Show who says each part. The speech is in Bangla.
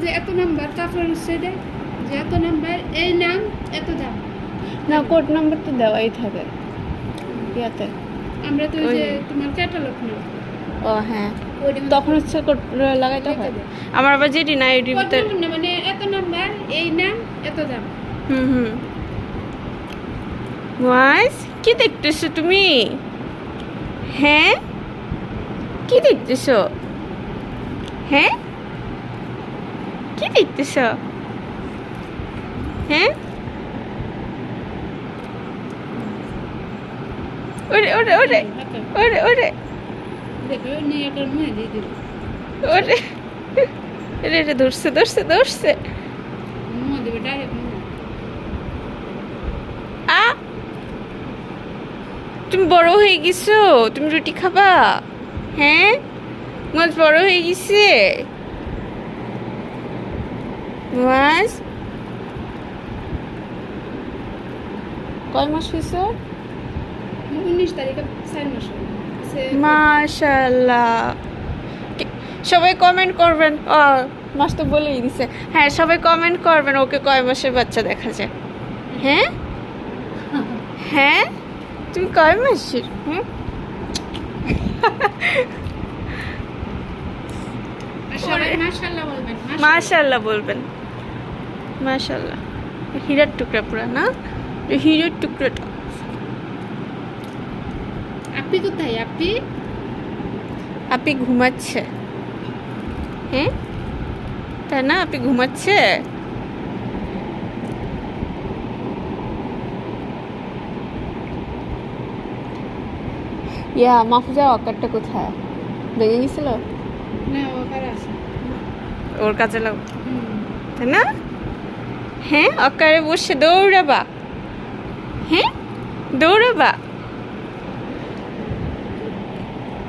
Speaker 1: যে এত নাম্বার তারপর হচ্ছে এটা যে এত নাম্বার এই নাম এত দাম।
Speaker 2: না কোড নাম্বার তো দেওয়াই থাকে ইয়াতে।
Speaker 1: আমরা তো ওই যে তোমার ক্যাটালগ না।
Speaker 2: ও হ্যাঁ। তখন হচ্ছে কোড লাগাইতে হয়। আমার আবার যেটি না
Speaker 1: না মানে এত নাম্বার এই নাম এত দাম।
Speaker 2: হুম হুম। ওয়াইস কি দেখতেছো তুমি? হ্যাঁ? কি দেখতেছো? হ্যাঁ? কি দেখতেছো? হ্যাঁ? তুমি বড় হয়ে গেছো, তুমি রুটি খাবা? হ্যাঁ? মাছ বড় হয়ে গেছে? মাছ কয় মাস হয়েছে?
Speaker 1: উনিশ তারিখে চার মাস
Speaker 2: মাশাল্লাহ সবাই কমেন্ট করবেন। ও মাস তো বলেই দিছে। হ্যাঁ সবাই কমেন্ট করবেন ওকে কয় মাসের বাচ্চা দেখা যায়। হ্যাঁ? হ্যাঁ? তুমি কয় মাসের? হ্যাঁ
Speaker 1: আর সবাই মাশাআল্লাহ বলবেন
Speaker 2: মাশাল্লাহ হীরার টুকরা পুরা না? হীরের টুকরাটা।
Speaker 1: আপনি কোথায়? আপনি?
Speaker 2: আপনি ঘুমাচ্ছে? হ্যাঁ? তাই না? আপনি ঘুমাচ্ছে? ইয়া মাহফুজা অকারটা কোথায়? ভেঙে গেছিল?
Speaker 1: না ওখানে আছে।
Speaker 2: ওর কাজে লাগ তাই না? হ্যাঁ অকারে বসে দৌড়াবা। হ্যাঁ দৌড়াবা।